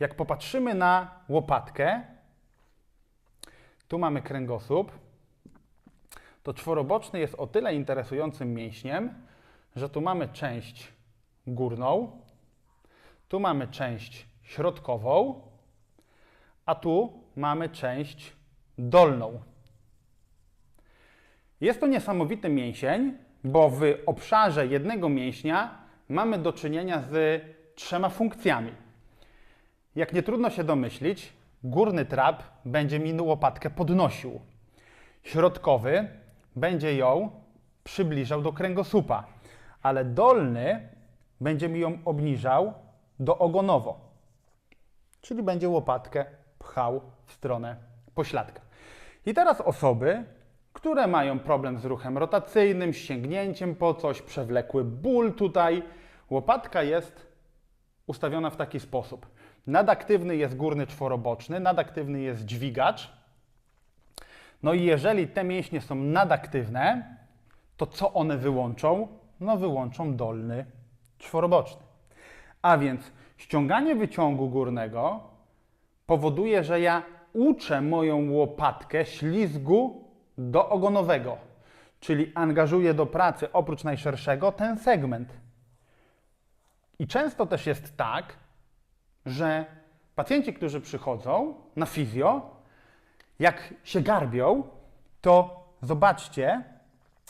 Jak popatrzymy na łopatkę, tu mamy kręgosłup, to czworoboczny jest o tyle interesującym mięśniem, że tu mamy część górną, tu mamy część środkową, a tu mamy część dolną. Jest to niesamowity mięsień, bo w obszarze jednego mięśnia mamy do czynienia z trzema funkcjami. Jak nie trudno się domyślić, górny trap będzie mi łopatkę podnosił. Środkowy będzie ją przybliżał do kręgosłupa, ale dolny będzie mi ją obniżał do ogonowo, czyli będzie łopatkę pchał w stronę pośladka. I teraz osoby, które mają problem z ruchem rotacyjnym, sięgnięciem po coś, przewlekły ból tutaj, łopatka jest ustawiona w taki sposób. Nadaktywny jest górny czworoboczny, nadaktywny jest dźwigacz. No i jeżeli te mięśnie są nadaktywne, to co one wyłączą? No wyłączą dolny czworoboczny. A więc ściąganie wyciągu górnego powoduje, że ja uczę moją łopatkę ślizgu do ogonowego, czyli angażuję do pracy oprócz najszerszego ten segment. I często też jest tak, że pacjenci, którzy przychodzą na fizjo, jak się garbią, to zobaczcie,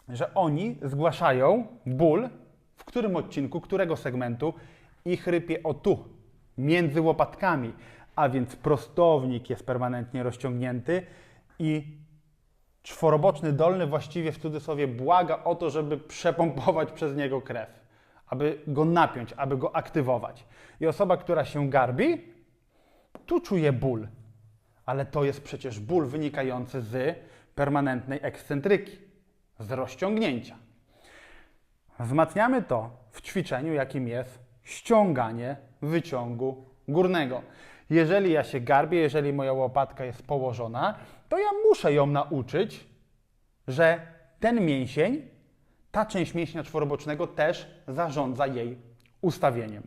że oni zgłaszają ból w którym odcinku, którego segmentu i chrypie o tu, między łopatkami, a więc prostownik jest permanentnie rozciągnięty i czworoboczny dolny właściwie w cudzysłowie błaga o to, żeby przepompować przez niego krew, aby go napiąć, aby go aktywować. I osoba, która się garbi, tu czuje ból, ale to jest przecież ból wynikający z permanentnej ekscentryki, z rozciągnięcia. Wzmacniamy to w ćwiczeniu, jakim jest ściąganie wyciągu górnego. Jeżeli ja się garbię, jeżeli moja łopatka jest położona, to ja muszę ją nauczyć, że ten mięsień, ta część mięśnia czworobocznego też zarządza jej ustawieniem.